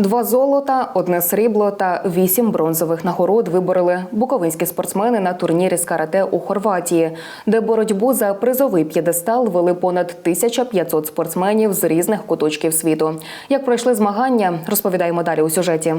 Два золота, одне срібло та вісім бронзових нагород вибороли буковинські спортсмени на турнірі з карате у Хорватії, де боротьбу за призовий п'єдестал вели понад 1500 спортсменів з різних куточків світу. Як пройшли змагання, розповідаємо далі у сюжеті.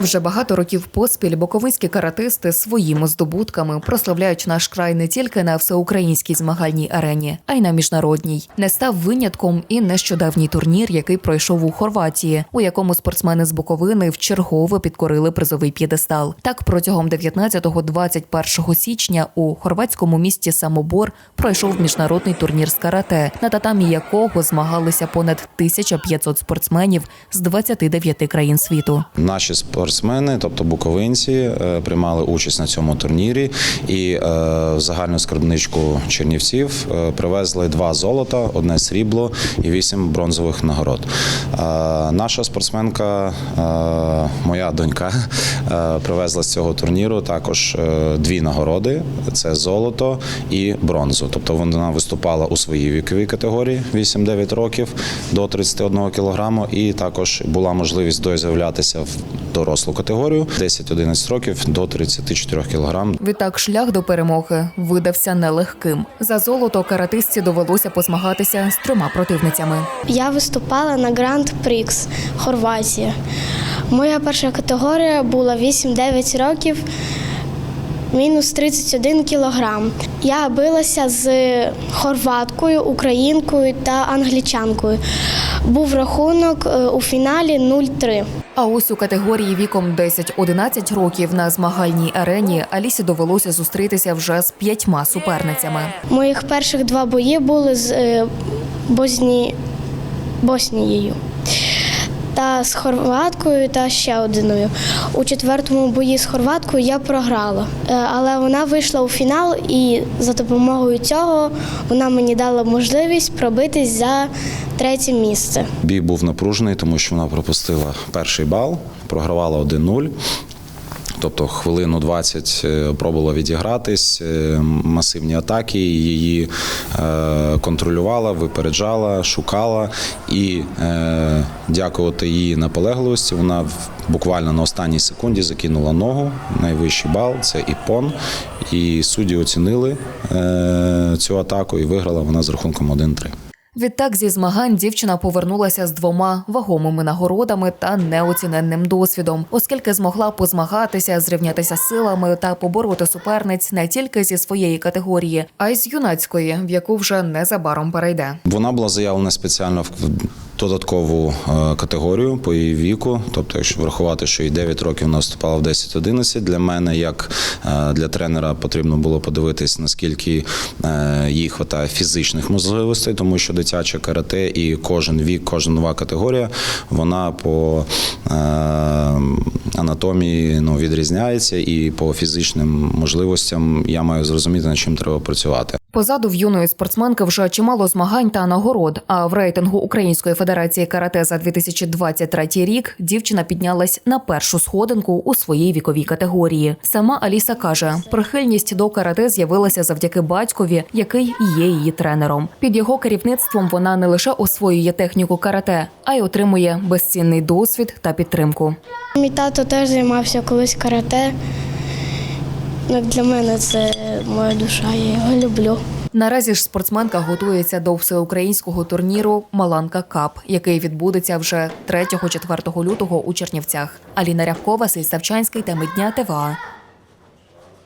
Вже багато років поспіль боковинські каратисти своїми здобутками прославляють наш край не тільки на всеукраїнській змагальній арені, а й на міжнародній. Не став винятком і нещодавній турнір, який пройшов у Хорватії, у якому спортсмени з Буковини вчергове підкорили призовий п'єдестал. Так протягом 19-21 січня у хорватському місті Самобор пройшов міжнародний турнір з карате, на татамі якого змагалися понад 1500 спортсменів з 29 країн світу. Наші спортсмени, тобто буковинці, е, приймали участь на цьому турнірі і е, в загальну скарбничку Чернівців е, привезли два золота, одне срібло і вісім бронзових нагород. Наша спортсменка, моя донька, привезла з цього турніру також дві нагороди: це золото і бронзу. Тобто вона виступала у своїй віковій категорії 8-9 років до 31 кілограму, і також була можливість доявлятися в дорослу категорію 10-11 років до 34 кілограм. Відтак шлях до перемоги видався нелегким. За золото каратистці довелося позмагатися з трьома противницями. Я виступала на Гранд Прікс Хорватія. Моя перша категорія була 8-9 років, мінус 31 кілограм. Я билася з хорваткою, українкою та англічанкою. Був рахунок е, у фіналі 0-3. А ось у категорії віком 10-11 років на змагальній арені Алісі довелося зустрітися вже з п'ятьма суперницями. Моїх перших два бої були з е, Бозні... Боснією та з хорваткою та ще одиною. У четвертому бої з хорваткою я програла, Е, але вона вийшла у фінал, і за допомогою цього вона мені дала можливість пробитись за третє місце. Бій був напружений, тому що вона пропустила перший бал, програвала 1-0. Тобто хвилину 20 е, пробувала відігратись, е, масивні атаки, її е, контролювала, випереджала, шукала. І дякувати її наполегливості, вона буквально на останній секунді закинула ногу. Найвищий бал це іпон. І судді оцінили цю атаку і виграла вона з рахунком 1-3. Відтак зі змагань дівчина повернулася з двома вагомими нагородами та неоціненним досвідом, оскільки змогла позмагатися, зрівнятися силами та побороти суперниць не тільки зі своєї категорії, а й з юнацької, в яку вже незабаром перейде. Вона була заявлена спеціально в додаткову е, категорію по її віку. Тобто, якщо врахувати, що їй 9 років вона вступала в 10-11, для мене, як е, для тренера, потрібно було подивитись, наскільки е, їй вистачає фізичних можливостей, тому що дитяче карате і кожен вік, кожна нова категорія, вона по анатомії ну, відрізняється, і по фізичним можливостям я маю зрозуміти, над чим треба працювати. Позаду в юної спортсменки вже чимало змагань та нагород. А в рейтингу Української федерації карате за 2023 рік дівчина піднялась на першу сходинку у своїй віковій категорії. Сама Аліса каже, прихильність до карате з'явилася завдяки батькові, який є її тренером. Під його керівництвом вона не лише освоює техніку карате, а й отримує безцінний досвід та підтримку. Мій тато теж займався колись карате. Ну, Для мене це моя душа, я його люблю. Наразі ж спортсменка готується до всеукраїнського турніру Маланка Кап, який відбудеться вже 3-4 лютого у Чернівцях. Аліна Рябкова, Савчанський та дня ТВА.